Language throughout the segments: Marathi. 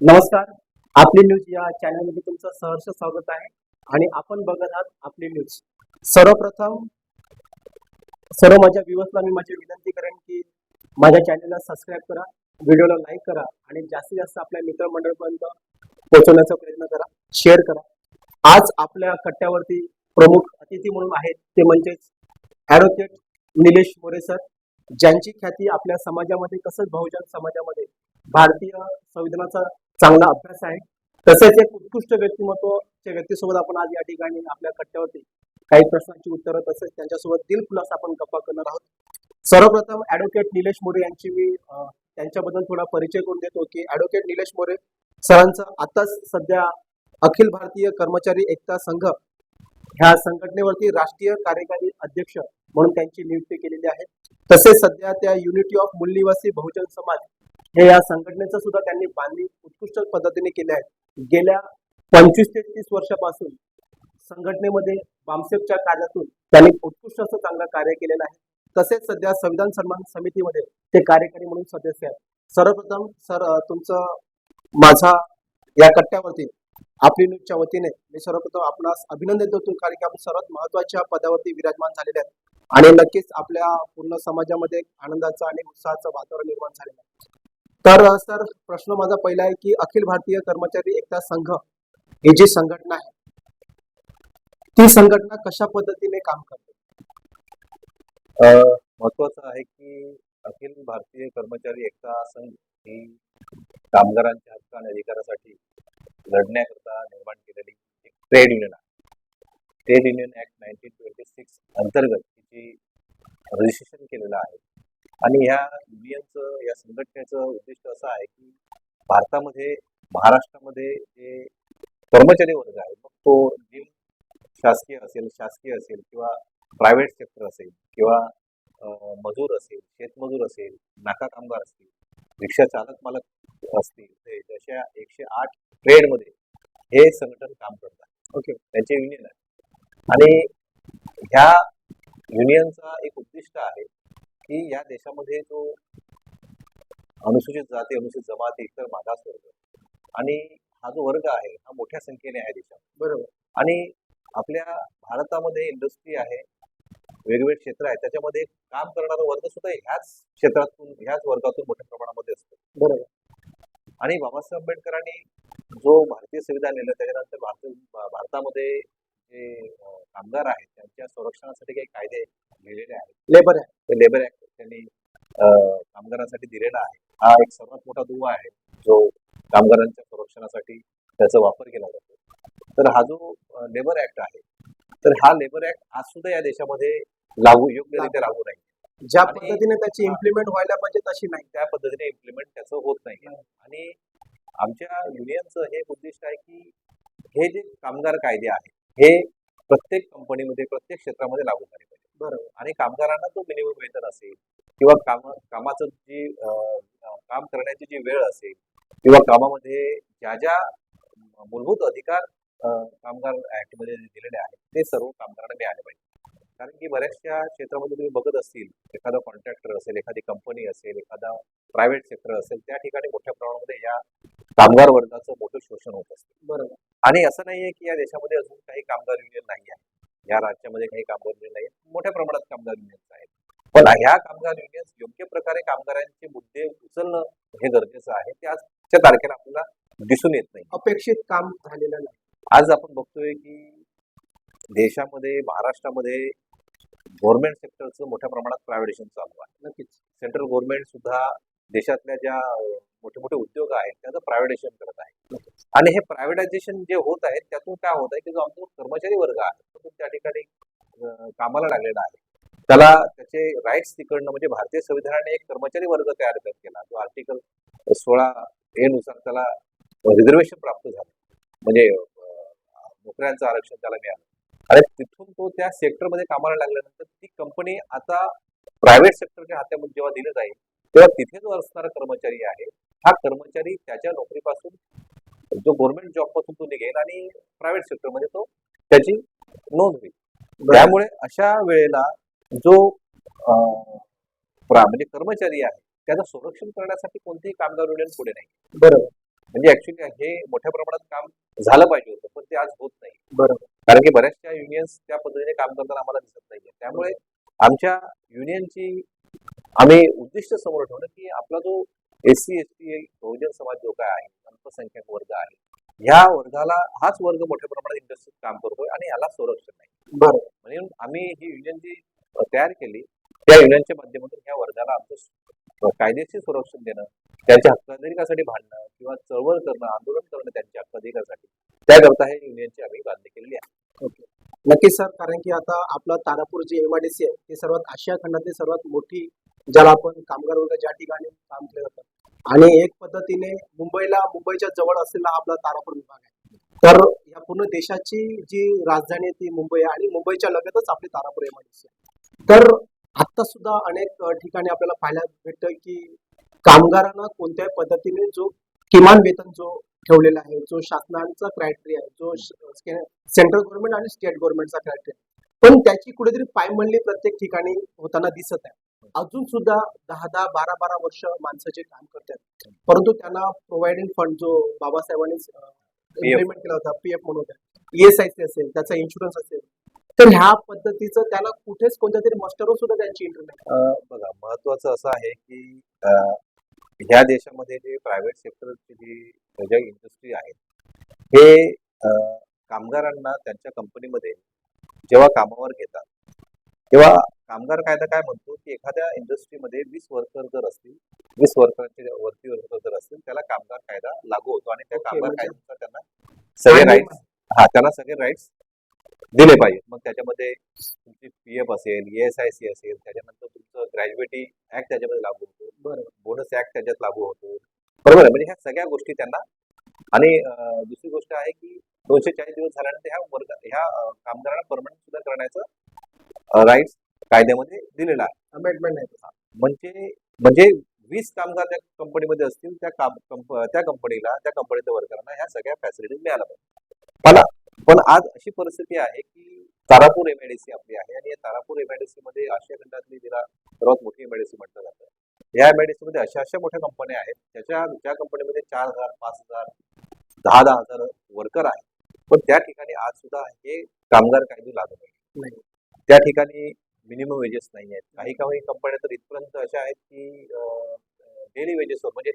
नमस्कार. आपली न्यूज या चॅनलमध्ये तुमचं सहर्ष स्वागत आहे. आणि आपण बघत आहात आपली न्यूज. सर्वप्रथम सर्व माझ्या व्ह्युअर्सला मी माझी विनंती करेन की माझ्या चॅनलला सबस्क्राईब करा व्हिडिओला लाईक करा आणि जास्तीत जास्त आपल्या मित्रमंडळपर्यंत पोहोचवण्याचा प्रयत्न करा शेअर करा. आज आपल्या कट्ट्यावरती प्रमुख अतिथी म्हणून आहेत ते म्हणजेच ॲडव्होकेट निलेश मोरे सर ज्यांची ख्याती आपल्या समाजामध्ये तसंच बहुजन समाजामध्ये भारतीय संविधानाचा चांगला अभ्यास आहे. तसेच एक उत्कृष्ट व्यक्तिमत्वच्या व्यक्तीसोबत आपण आज या ठिकाणी आपल्या कट्ट्यावरती काही प्रश्नांची उत्तरं तसेच त्यांच्यासोबत दिलखुलास आपण गप्पा करणार आहोत. सर्वप्रथम ऍडव्होकेट निलेश मोरे यांची मी त्यांच्याबद्दल थोडा परिचय करून देतो की ऍडव्होकेट निलेश मोरे सरांचं आताच सध्या अखिल भारतीय कर्मचारी एकता संघ ह्या संघटनेवरती राष्ट्रीय कार्यकारी अध्यक्ष म्हणून त्यांची नियुक्ती केलेली आहे. तसेच सध्या त्या युनिटी ऑफ मूलनिवासी बहुजन समाज हे या संघटनेचं सुद्धा त्यांनी बांधणी उत्कृष्ट पद्धतीने केले आहे. गेल्या पंचवीस ते तीस वर्षापासून संघटनेमध्ये बामसेपच्या कार्यातून त्यांनी उत्कृष्ट असं चांगलं कार्य केलेलं आहे. तसेच सध्या संविधान सन्मान समितीमध्ये ते कार्यकारी म्हणून सदस्य आहेत. सर्वप्रथम सर तुमचं माझा या कट्ट्यावरती आपली न्यूजच्या वतीने मी सर्वप्रथम आपणास अभिनंदन देतो कारण की आपण सर्वात महत्त्वाच्या पदावरती विराजमान झालेले आहेत. आणि नक्कीच आपल्या पूर्ण समाजामध्ये एक आनंदाचं आणि उत्साहाचं वातावरण निर्माण झालेलं आहे. तर सर प्रश्न माझा पहिला आहे की अखिल भारतीय कर्मचारी एकता संघ ही जी संघटना आहे ती संघटना कशा पद्धतीने काम करते? महत्वाचं आहे की अखिल भारतीय कर्मचारी एकता संघ ही कामगारांच्या हक्क आणि अधिकारासाठी लढण्याकरता निर्माण केलेली एक ट्रेड युनियन आहे. Trade union act nineteen twenty six अंतर्गत तिची रजिस्ट्रेशन केलेलं आहे. आणि ह्या युनियनचं या संघटनेचं उद्दिष्ट असं आहे की भारतामध्ये महाराष्ट्रामध्ये जे कर्मचारी वर्ग आहे मग तो निम शासकीय असेल शासकीय असेल किंवा प्रायव्हेट सेक्टर असेल किंवा मजूर असेल शेतमजूर असेल नाका कामगार असतील रिक्षा चालक मालक असतील हे अशा एकशे आठ ट्रेडमध्ये हे संघटन काम करतात ओके. त्यांचे युनियन आहे. आणि ह्या युनियनचा एक उद्दिष्ट आहे की या देशामध्ये जो अनुसूचित जाती अनुसूचित जमाती इतर मागासवर्ग आणि हा जो वर्ग आहे हा मोठ्या संख्येने आहे देशात बरोबर. आणि आपल्या भारतामध्ये इंडस्ट्री आहे वेगवेगळे क्षेत्र आहे त्याच्यामध्ये काम करणारा वर्ग सुद्धा ह्याच क्षेत्रातून ह्याच वर्गातून मोठ्या प्रमाणामध्ये असतो. बरोबर. आणि बाबासाहेब आंबेडकरांनी जो भारतीय संविधान लिहिलं त्याच्यानंतर भारत भारतामध्ये जे कामगार आहेत त्यांच्या संरक्षणासाठी काही कायदे लिहिलेले आहेत. लेबर ते लेबर ऍक्ट त्यांनी कामगारांसाठी दिलेला आहे. हा एक सर्वात मोठा दुवा आहे जो कामगारांच्या संरक्षणासाठी त्याचा वापर केला जातो. तर हा जो लेबर ऍक्ट आहे तर हा लेबर ऍक्ट आज सुद्धा या देशामध्ये लागू योग्यरित्या लागू नाही ज्या पद्धतीने त्याची इम्प्लिमेंट व्हायला पाहिजे तशी नाही. त्या पद्धतीने इम्प्लिमेंट त्याचं होत नाही. आणि आमच्या युनियनचं हे उद्दिष्ट आहे की हे जे कामगार कायदे आहेत हे प्रत्येक कंपनीमध्ये प्रत्येक क्षेत्रामध्ये लागू झाले पाहिजे. बरोबर. आणि कामगारांना जो मिनिमम वेतन असेल किंवा काम कामाचं जी काम करण्याची जी वेळ असेल किंवा कामामध्ये ज्या ज्या मूलभूत अधिकार कामगार ऍक्टमध्ये दिलेले आहेत ते सर्व कामगारांना मिळाले पाहिजे. कारण की बऱ्याचशा क्षेत्रामध्ये तुम्ही बघत असतील एखादा कॉन्ट्रॅक्टर असेल एखादी कंपनी असेल एखादा प्रायव्हेट सेक्टर असेल त्या ठिकाणी मोठ्या प्रमाणामध्ये या कामगार वर्गाचं मोठं शोषण होत असतं. बरोबर. आणि असं नाहीये की या देशामध्ये अजून काही कामगार युनियन नाही आहे या राज्यामध्ये काही कामगार युनियन नाही मोठ्या प्रमाणात कामगार युनियन्स आहेत. पण ह्या कामगार युनियन्स योग्य प्रकारे कामगारांचे मुद्दे उचलणं हे गरजेचं आहे. ते आजच्या तारखेला आपल्याला दिसून येत नाही. अपेक्षित काम झालेलं नाही. आज आपण बघतोय की देशामध्ये महाराष्ट्रामध्ये गव्हर्नमेंट सेक्टरचं मोठ्या प्रमाणात प्रायव्हेटेशन चालू आहे. नक्कीच. सेंट्रल गव्हर्नमेंट सुद्धा देशातल्या ज्या मोठे मोठे उद्योग आहेत त्याचं प्रायव्हेटेशन करत आहे आणि हे प्रायव्हेटायझेशन जे होत आहे त्यातून काय होत आहे की जो आमचा कर्मचारी वर्ग आहे तो त्या ठिकाणी कामाला लागलेला आहे. त्याला त्याचे राईट्स तिकडनं म्हणजे भारतीय संविधानाने एक कर्मचारी वर्ग तयार केला. जो आर्टिकल सोळा ए नुसार त्याला रिझर्वेशन प्राप्त झालं. म्हणजे नोकऱ्यांचं आरक्षण त्याला मिळालं. आणि तिथून तो त्या सेक्टरमध्ये कामाला लागल्यानंतर ती कंपनी आता प्रायव्हेट सेक्टरच्या हातामध्ये जेव्हा दिली जाईल तेव्हा तिथे जो असणारा कर्मचारी आहे. हा कर्मचारी त्याच्या नोकरीपासून जो गव्हर्नमेंट जॉबपासून तो निघेल आणि प्रायव्हेट सेक्टरमध्ये तो त्याची नोंद होईल. त्यामुळे अशा वेळेला जो म्हणजे कर्मचारी आहे त्याचं संरक्षण करण्यासाठी कोणतेही कामगार युनियन पुढे नाही. बरोबर म्हणजे ऍक्च्युली हे मोठ्या प्रमाणात काम झालं पाहिजे होतं पण ते आज होत नाही. बरोबर कारण की बऱ्याचशा युनियन्स त्या पद्धतीने काम करताना आम्हाला दिसत नाहीये. त्यामुळे आमच्या युनियनची आम्ही उद्दिष्ट समोर ठेवलं की आपला जो एस सी एस टी बहुजन समाज जो काय आहे अल्पसंख्याक वर्ग आहे ह्या वर्गाला हाच वर्ग मोठ्या प्रमाणात इंडस्ट्रीत काम करतोय आणि याला संरक्षण नाही. बरोबर म्हणून आम्ही ही युनियन जी तयार केली त्या युनियनच्या माध्यमातून ह्या वर्गाला आमचं कायदेशीर संरक्षण देणं त्यांच्या हक्काधिकारासाठी भांडणं किंवा चळवळ करणं आंदोलन करणं त्यांच्या हक्काधिकारासाठी त्याकरता हे युनियनची आम्ही बांधणी केलेली आहे. ओके. नक्कीच सर. कारण की आता आपलं तारापूर जे एमआयडीसी आहे ते सर्वात आशिया खंडातली सर्वात मोठी ज्याला आपण कामगार वर्ग ज्या ठिकाणी काम केलं जातं. आणि एक पद्धतीने मुंबईला मुंबईच्या जवळ असलेला आपला तारापूर विभाग आहे. तर या पूर्ण देशाची जी राजधानी आहे ती मुंबई आहे आणि मुंबईच्या लगतच आपली तारापूर एमआयडीसी आहे. तर आता सुद्धा अनेक ठिकाणी आपल्याला पाहायला भेटतं की कामगारांना कोणत्याही पद्धतीने जो किमान वेतन जो ठेवलेला आहे जो शासनाचा क्रायटेरिया आहे जो सेंट्रल गव्हर्नमेंट आणि स्टेट गव्हर्नमेंटचा क्रायटेरिया पण त्याची कुठेतरी पायमल्ली प्रत्येक ठिकाणी होताना दिसत आहे. अजून सुद्धा दहा दहा बारा बारा वर्ष माणसं जे काम करतात. परंतु त्यांना प्रोव्हाइडिंग फंड जो बाबासाहेबांनी इम्प्लिमेंट केला होता पीएफ म्हणून ईएसआयसी असेल त्याचा इन्शुरन्स असेल. तर ह्या पद्धतीचं त्याला कुठेच कोणत्या तरी मस्टरवर सुद्धा त्यांची इंटरनेट बघा महत्वाचं असं आहे की ह्या देशामध्ये जे प्रायव्हेट सेक्टरची जी ज्या इंडस्ट्री आहेत हे कामगारांना त्यांच्या कंपनीमध्ये जेव्हा कामावर घेतात तेव्हा कामगार कायदा काय म्हणतो की एखाद्या इंडस्ट्रीमध्ये वीस वर्कर जर असतील वीस वर्करचे वरती वर्कर जर असतील त्याला कामगार कायदा लागू होतो आणि त्या कामगार म्हणजे- कायद्यानुसार त्यांना सगळे राईट्स हा त्यांना सगळे राईट्स दिले पाहिजेत. मग त्याच्यामध्ये तुमची पी एफ असेल एस आय सी असेल त्याच्यानंतर तुमचं ग्रॅज्युएटी ऍक्ट त्याच्यामध्ये लागू होतो. बरोबर बोनस ऍक्ट त्याच्यात लागू होतो. बरोबर आहे. म्हणजे ह्या सगळ्या गोष्टी त्यांना आणि दुसरी गोष्ट आहे की दोनशे चाळीस दिवस झाल्यानंतर ह्या वर्ग ह्या कामगारांना परमनंट सुद्धा करण्याचं राईट्स कायद्यामध्ये दिलेला आहे. अमेंडमेंट आहे म्हणजे म्हणजे वीस कामगार त्या कंपनीमध्ये असतील त्या काम कंप- त्या कंपनीला त्या कंपनीच्या वर्करांना ह्या सगळ्या फॅसिलिटीज मिळाल्या पाहिजे. मला पण आज अशी परिस्थिती आहे की तारापूर एमआयडीसी आपली आहे आणि या तारापूर एमआयडीसी मध्ये आशिया खंडातली जिला सर्वात मोठी एमआयडीसी म्हटलं जातं. या एमआयडीसी मध्ये अशा अशा मोठ्या कंपन्या आहेत त्याच्या ज्या कंपनीमध्ये चार हजार पाच हजार दहा दहा हजार वर्कर आहेत. पण त्या ठिकाणी आज सुद्धा हे कामगार कायदे लागू नाही. त्या ठिकाणी मिनिमम वेजेस नाही आहेत काही काही कंपन्या तर इथपर्यंत अशा आहेत की डेली वेजेस म्हणजे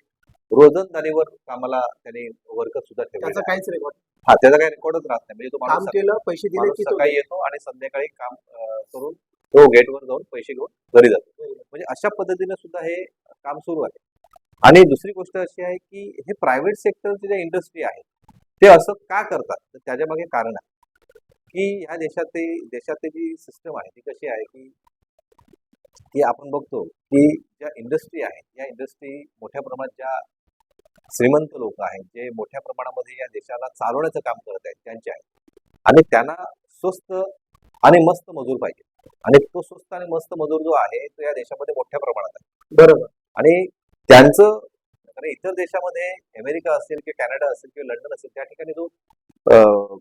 रोजंदारीवर कामाला त्याने वर्कर सुद्धा ठेवले त्याचा काहीच रेकॉर्ड हा त्याचा काही रेकॉर्डच राहत नाही. म्हणजे तो काम केलं पैसे दिले की सकाळी येतो आणि संध्याकाळी काम करून तो गेटवर जाऊन पैसे घेऊन घरी जातो. म्हणजे अशा पद्धतीने सुद्धा हे काम सुरू आहे. आणि दुसरी गोष्ट अशी आहे की हे प्रायव्हेट सेक्टरचे जे इंडस्ट्री आहे ते असं का करतात? तर त्याच्यामागे कारण आहे. की ह्या देशात देशातली जी सिस्टम आहे ती कशी आहे की की आपण बघतो की ज्या इंडस्ट्री आहे या इंडस्ट्री मोठ्या प्रमाणात ज्या श्रीमंत लोक आहेत जे मोठ्या प्रमाणामध्ये या देशाला चालवण्याचं काम करत आहेत त्यांचे आहेत. आणि त्यांना स्वस्त आणि मस्त मजूर पाहिजे. आणि तो स्वस्त आणि मस्त मजूर जो आहे तो या देशामध्ये मोठ्या प्रमाणात आहे. बरोबर. आणि त्यांचं कारण इतर देशामध्ये अमेरिका असेल किंवा कॅनडा असेल किंवा लंडन असेल त्या ठिकाणी जो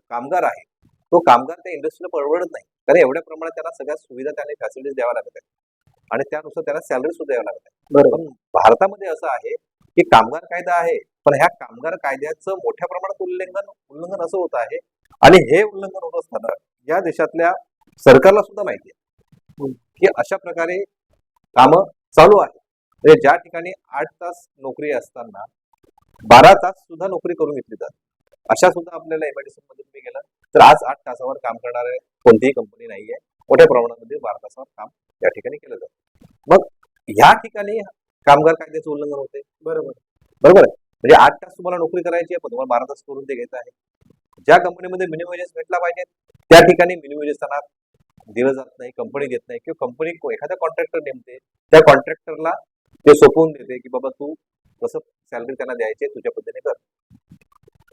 कामगार आहे तो कामगार त्या इंडस्ट्रीला परवडत नाही. कारण एवढ्या प्रमाणात त्यांना सगळ्या सुविधा त्यांनी फॅसिलिटीज द्याव्या लागत आहेत. आणि त्यानुसार त्यांना सॅलरी सुद्धा द्यावं लागत आहे बरोबर. पण भारतामध्ये असं आहे की कामगार कायदा आहे पण ह्या कामगार कायद्याचं मोठ्या प्रमाणात उल्लंघन उल्लंघन असं होत आहे. आणि हे उल्लंघन होत असताना या देशातल्या सरकारला सुद्धा माहिती आहे की अशा प्रकारे कामं चालू आहे म्हणजे ज्या ठिकाणी आठ तास नोकरी असताना बारा तास सुद्धा नोकरी करून घेतली जाते. अशा सुद्धा आपल्याला एमआयडीसी मध्ये तुम्ही गेलं. तर आज आठ तासावर काम करणारे कोणतीही कंपनी नाहीये. मोठ्या प्रमाणामध्ये बारा तासावर काम या ठिकाणी केलं जातं. मग ह्या ठिकाणी कामगार कायद्याचं उल्लंघन होते बरोबर. बरोबर आहे? म्हणजे आठ तास तुम्हाला नोकरी करायची आहे पण तुम्हाला बारा तास करून ते घेत आहे. ज्या कंपनीमध्ये मिनिमम वेजेस भेटला पाहिजे त्या ठिकाणी मिनिमम वेजेस त्यांना दिलं जात नाही कंपनी देत नाही. किंवा कंपनी एखादा कॉन्ट्रॅक्टर नेमते त्या कॉन्ट्रॅक्टरला ते सोपवून देते की बाबा तू कसं सॅलरी त्यांना द्यायची तुझ्या पद्धतीने कर.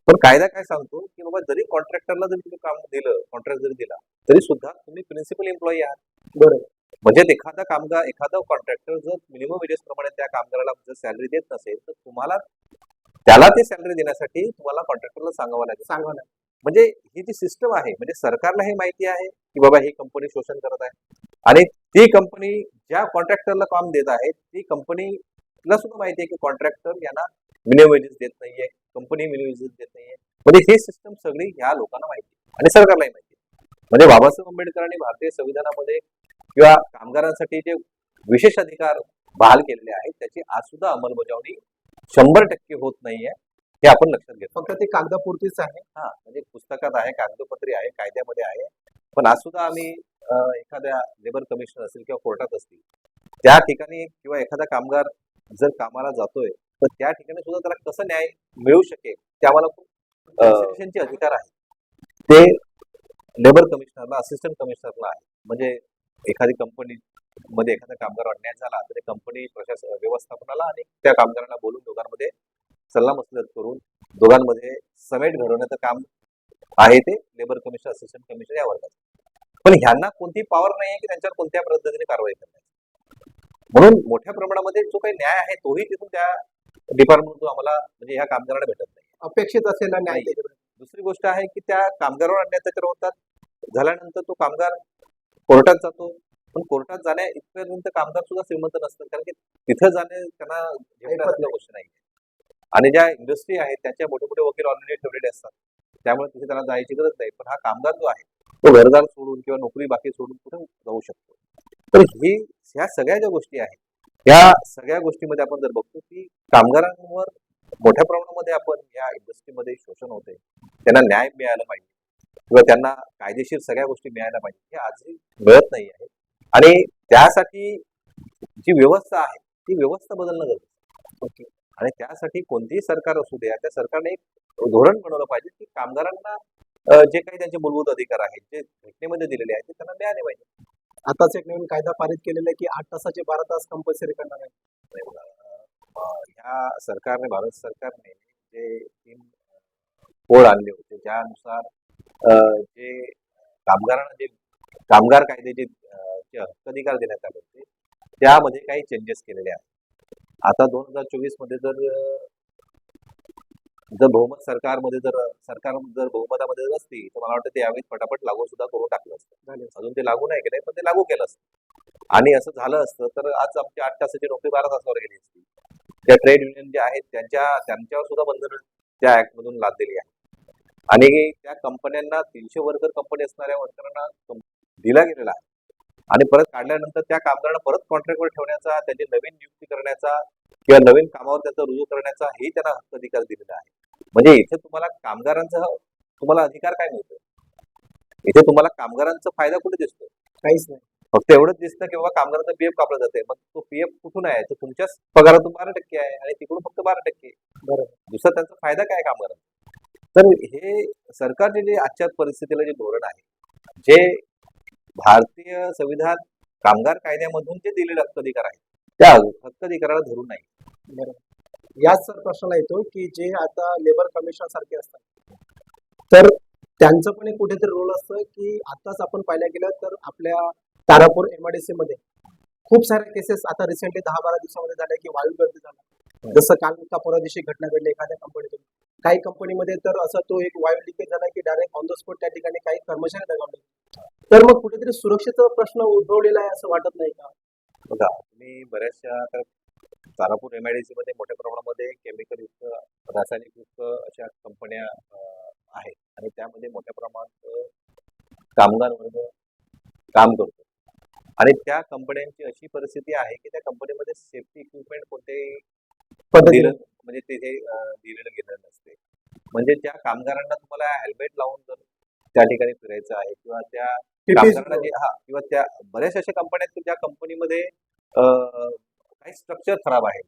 पण कायदा काय सांगतो की बाबा जरी कॉन्ट्रॅक्टरला जरी तुम्ही काम दिलं कॉन्ट्रॅक्ट जरी दिला तरी सुद्धा तुम्ही प्रिन्सिपल एम्प्लॉई आहात. बरोबर म्हणजे एखादा कामगार एखादा कॉन्ट्रॅक्टर जर मिनिमम वेजेस प्रमाणे त्या कामगाराला जर सॅलरी देत नसेल तर तुम्हाला त्याला ती सॅलरी देण्यासाठी तुम्हाला कॉन्ट्रॅक्टरला सांगावं लागेल. सांगा ना म्हणजे ही जी सिस्टम आहे म्हणजे सरकारला हे माहिती आहे की बाबा ही कंपनी शोषण करत आहे. आणि ती कंपनी ज्या कॉन्ट्रॅक्टरला काम देत आहे ती कंपनीला सुद्धा माहिती आहे की कॉन्ट्रॅक्टर यांना मिनिमम वेजेस देत नाहीये कंपनी मिनिमम वेजेस देत नाहीये म्हणजे ही सिस्टम सगळी ह्या लोकांना माहिती आहे. आणि सरकारलाही माहिती आहे. म्हणजे बाबासाहेब आंबेडकरांनी भारतीय संविधानामध्ये किंवा कामगारांसाठी जे विशेष अधिकार बहाल केलेले आहेत त्याची आज सुद्धा अंमलबजावणी शंभर टक्के होत नाहीये हे आपण लक्षात घेतो फक्त ते कागदापुरतीच आहे हा म्हणजे पुस्तकात आहे कागदोपत्री आहे कायद्यामध्ये आहे पण आज सुद्धा आम्ही एखाद्या लेबर कमिशनर असेल किंवा कोर्टात असतील त्या ठिकाणी किंवा एखादा कामगार जर कामाला जातोय तर त्या ठिकाणी सुद्धा त्याला कसं न्याय मिळू शकेल ते आम्हाला खूप अधिकार आहे ते लेबर कमिशनरला असिस्टंट कमिशनरला आहे. म्हणजे एखादी कंपनी मध्ये एखादा कामगार अन्याय झाला तर कंपनी प्रशासन व्यवस्थापनाला आणि त्या कामगारांना बोलून दोघांमध्ये सल्लामसलत करून दोघांमध्ये समेट घडवण्याचं काम आहे ते लेबर कमिशनर असिस्टंट कमिशन या वर्गात. पण ह्यांना कोणती पॉवर नाही आहे की त्यांच्यावर कोणत्या पद्धतीने कारवाई करण्याची. म्हणून मोठ्या प्रमाणामध्ये जो काही न्याय आहे तोही तिथून त्या डिपार्टमेंटमधून आम्हाला म्हणजे ह्या कामगारांना भेटत नाही. अपेक्षित न्याय नाही. दुसरी गोष्ट आहे की त्या कामगारावर अन्याय त्याच्यावर होतात. झाल्यानंतर तो कामगार कोर्टात जातो. पण कोर्टात जाण्या इथपर्यंत कामगार सुद्धा श्रीमंत नसतात. कारण की तिथं जाणे त्यांना गोष्टी नाही आणि ज्या इंडस्ट्री आहेत त्यांच्या मोठे मोठे वकील ऑलरेडी ठेवलेले असतात. त्यामुळे तिथे त्याला जायची गरज नाही. पण हा कामगार जो आहे तो घरदार सोडून किंवा नोकरी बाकी सोडून कुठे जाऊ शकतो? तर ही ह्या सगळ्या ज्या गोष्टी आहेत या सगळ्या गोष्टीमध्ये आपण जर बघतो की कामगारांवर मोठ्या प्रमाणामध्ये आपण या इंडस्ट्रीमध्ये शोषण होते त्यांना न्याय मिळायला पाहिजे. किंवा त्यांना कायदेशीर सगळ्या गोष्टी मिळायला पाहिजे. हे आजही मिळत नाही आहे. आणि त्यासाठी जी व्यवस्था आहे ती व्यवस्था बदलणं गरजेचं आहे. आणि त्यासाठी कोणतीही सरकार असू द्या त्या सरकारने एक धोरण बनवलं पाहिजे की कामगारांना जे काही त्यांचे मूलभूत अधिकार आहेत जे घटनेमध्ये दिलेले आहेत ते त्यांना मिळाले पाहिजे. आताच एक नवीन कायदा पारित केलेला आहे की आठ तासाचे बारा तास कंपल्सरी करणार आहे. नाही ह्या सरकारने भारत सरकारने जे तीन कोड आणले होते ज्यानुसार जे कामगारांना जे कामगार कायदे जे हक्क अधिकार देण्यात आले होते त्यामध्ये काही चेंजेस केलेले आहेत. आता दोन हजार चोवीसमध्ये जर जर बहुमत सरकारमध्ये जर सरकार जर बहुमतामध्ये जर असती तर मला वाटतं ते यावेळी फटाफट लागू सुद्धा करून टाकलं असतं. अजून ते लागू नाही केलंय पण ते लागू केलं असतं. आणि असं झालं असतं तर आज आमची आठ तासाची नोकरी बारा तासावर गेली असती. त्या ट्रेड युनियन जे आहेत त्यांच्या त्यांच्यावर सुद्धा बंधनं त्या ऍक्ट मधून लादलेली आहेत आणि त्या कंपन्यांना तीनशे वर्कर कंपनी असणाऱ्या वर्करांना दिला गेलेला आहे. आणि परत काढल्यानंतर त्या कामगारांना परत कॉन्ट्रॅक्टवर ठेवण्याचा त्यांची नवीन नियुक्ती करण्याचा किंवा नवीन कामावर त्याचा रुजू करण्याचा हे त्यांना हक्क अधिकार दिलेला आहे. म्हणजे इथे तुम्हाला कामगारांचा तुम्हाला अधिकार काय मिळतो इथे तुम्हाला कामगारांचा फायदा कुठे दिसतो काहीच नाही. फक्त एवढंच दिसतं की बाबा कामगारांचा पीएफ कापला जाते मग तो पीएफ कुठून आहे? तर तुमच्याच पगारातून बारा टक्के आहे आणि तिकडून फक्त बारा टक्के बरोबर. दुसरा त्यांचा फायदा काय कामगारांचा तर हे सरकारचे जे आजच्या परिस्थितीला जे धोरण आहे जे भारतीय संविधान कामगार कायद्यामधून जे दिलेले हक्क अधिकार आहेत त्या हक्क अधिकाराला धरून नाही. बरोबर याच सर प्रश्नाला येतो की जे आता लेबर कमिशन सारखे असतात. तर त्यांचं पण एक कुठेतरी रोल असतं की आताच आपण पाहिल्या गेलं तर आपल्या तारापूर एमआयडीसी मध्ये खूप साऱ्या केसेस आता रिसेंटली दहा बारा दिवसामध्ये झाल्या की वायू गर्दी झाला. जसं काल का परवा दिवशी घटना घडली एखाद्या कंपनीतून काही कंपनीमध्ये तर असं तो एक वायू लिकेज झाला की डायरेक्ट ऑन द स्पॉट त्या ठिकाणी काही कर्मचारी दगावले. तर मग कुठेतरी सुरक्षेचा प्रश्न उद्भवलेला आहे असं वाटत नाही का? बघा तुम्ही बऱ्याचशा आता तारापूर एमआयडीसी मध्ये मोठ्या प्रमाणामध्ये केमिकल युक्त रासायनिक युक्त अशा कंपन्या आहेत. आणि त्यामध्ये मोठ्या प्रमाणात कामगार वर्ग काम करतो. आणि त्या कंपन्यांची अशी परिस्थिती आहे की त्या कंपनीमध्ये सेफ्टी इक्विपमेंट दिलं म्हणजे तिथे दिलेलं गेलेलं नसते. म्हणजे त्या कामगारांना तुम्हाला हेल्मेट लावून जर त्या ठिकाणी फिरायचं आहे किंवा त्या हा किंवा त्या बऱ्याच अशा कंपन्या आहेत की ज्या कंपनीमध्ये काही स्ट्रक्चर खराब आहे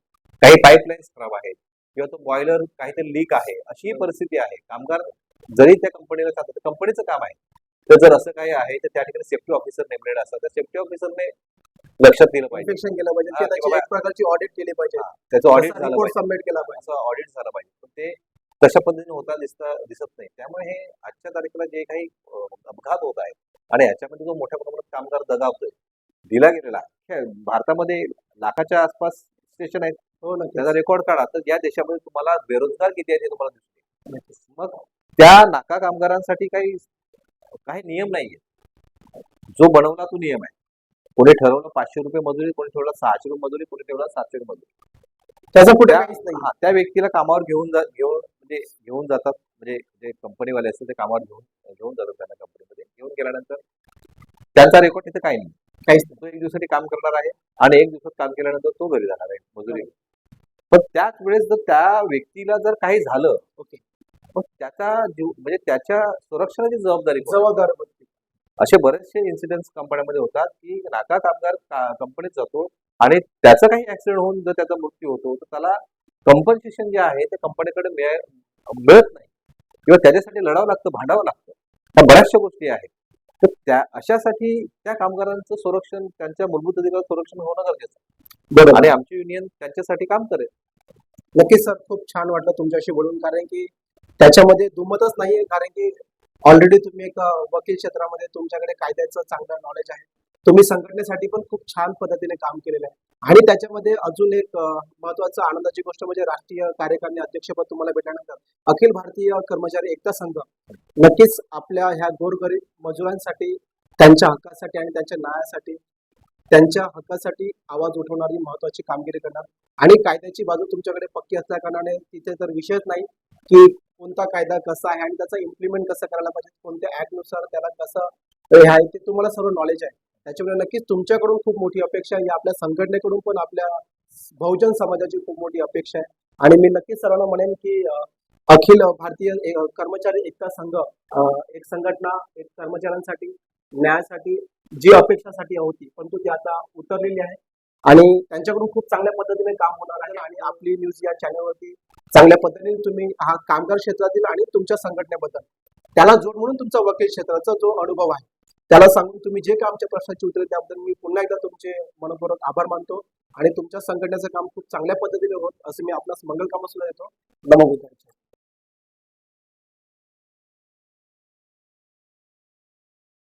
काही पाईपलाईन्स खराब आहेत किंवा तो बॉयलर काहीतरी लीक आहे अशी परिस्थिती आहे. कामगार जरी त्या कंपनीला जातात कंपनीचं काम आहे. तर जर असं काही आहे तर त्या ठिकाणी सेफ्टी ऑफिसर नेमलेला असतात. त्या सेफ्टी ऑफिसरने लक्षात दिलं पाहिजे. केलं प्रकारची ऑडिट केली पाहिजे. त्याचं ऑडिट झालं पाहिजे. सबमिट केला पाहिजे. असं ऑडिट झालं पाहिजे. पण ते तशा पद्धतीने होता दिसता दिसत नाही. त्यामुळे हे आजच्या तारखेला जे काही अपघात होत आहेत आणि ह्याच्यामध्ये जो मोठ्या प्रमाणात कामगार दगावतोय दिला गेलेला आहे. भारतामध्ये लाखाच्या आसपास स्टेशन आहेत. हो नक्की त्याचा रेकॉर्ड काढा. तर या देशामध्ये तुम्हाला बेरोजगार किती आहेत हे तुम्हाला दिसते मग त्या नाका कामगारांसाठी काही काही नियम नाहीये. जो बनवला तो नियम आहे. कोणी ठरवलं पाचशे रुपये मजुरी कोणी ठेवला सहाशे रुपये मजुरी कोणी ठेवला सातशे रुपये मजुरी. त्याचा पुढे त्या- काहीच नाही. हा, त्या व्यक्तीला कामावर घेऊन जा घेऊन म्हणजे घेऊन जातात म्हणजे जे कंपनीवाले असतात ते कामावर घेऊन घेऊन जातात त्यांना कंपनीमध्ये घेऊन गेल्यानंतर त्यांचा रेकॉर्ड तिथे काही नाही काहीच. तो एक दिवसासाठी काम करणार आहे आणि एक दिवसात काम केल्यानंतर तो घरी जाणार आहे मजुरी. पण त्याच वेळेस जर त्या व्यक्तीला जर काही झालं ओके. मग त्याचा जीव म्हणजे त्याच्या सुरक्षणाची जबाबदारी? जबाबदार. असे बरेचसे इन्सिडेंट्स कंपन्यांमध्ये होतात की नाका कामगार कंपनीत जातो आणि त्याचा काही ऍक्सिडेंट होऊन जर त्याचा मृत्यू होतो तर त्याला कम्पन्सेशन जे आहे ते कंपनीकडे मिळ- मिळत नाही. किंवा त्याच्यासाठी लढावं लागतं भांडावं लागतं. त्या बऱ्याचशा गोष्टी आहेत. तर त्या अशासाठी त्या कामगारांचं संरक्षण त्यांच्या मूलभूत अधिकार संरक्षण होणं गरजेचं आहे. बरोबर. आणि आमची युनियन त्यांच्यासाठी काम करेल. नक्कीच सर खूप छान वाटलं तुमच्याशी बोलून. कारण की त्याच्यामध्ये दुमतच नाहीये. कारण की ऑलरेडी तुम्ही एक वकील क्षेत्रामध्ये तुमच्याकडे कायद्याचं चांगलं नॉलेज आहे. तुम्ही संघटनेसाठी पण खूप छान पद्धतीने काम केलेलं आहे. आणि त्याच्यामध्ये अजून एक महत्वाचं आनंदाची गोष्ट म्हणजे राष्ट्रीय कार्यकारिणी अध्यक्षपद तुम्हाला भेटल्यानंतर अखिल भारतीय कर्मचारी एकता संघ नक्कीच आपल्या ह्या गोरगरीब मजुरांसाठी त्यांच्या हक्कासाठी आणि त्यांच्या न्यायासाठी त्यांच्या हक्कासाठी आवाज उठवणारी महत्वाची कामगिरी करणार. आणि कायद्याची बाजू तुमच्याकडे पक्की असल्या कारणाने तिथे तर विषयच नाही की कोणता कायदा कसा आहे आणि त्याचा इम्प्लिमेंट कसं करायला पाहिजे कोणत्या ऍक्टनुसार त्याला कसं हे आहे ते तुम्हाला सर्व नॉलेज आहे. त्याच्यामुळे नक्कीच तुमच्याकडून खूप मोठी अपेक्षा आहे. आपल्या संघटनेकडून पण आपल्या बहुजन समाजाची खूप मोठी अपेक्षा आहे. आणि मी नक्कीच सर्वांना म्हणेन की अखिल भारतीय कर्मचारी एकता संघ एक संघटना एक कर्मचाऱ्यांसाठी न्यायासाठी जी अपेक्षासाठी होती परंतु ती आता उतरलेली आहे. आणि त्यांच्याकडून खूप चांगल्या पद्धतीने काम होणार आहे. आणि आपली न्यूज या चॅनलवरती चांगल्या पद्धतीने तुम्ही हा कामगार क्षेत्रातील आणि तुमच्या संघटनेबद्दल त्याला जोड म्हणून तुमचा वकील क्षेत्राचा जो अनुभव आहे त्याला सांगून तुम्ही जे काय आमच्या प्रश्नाची उत्तरे त्याबद्दल मी पुन्हा एकदा तुमचे मनपूर्वक आभार मानतो आणि तुमच्या संघटनेचं काम खूप चांगल्या पद्धतीने होत असं मी आपणास मंगल कामसुद्धा देतो. नमो.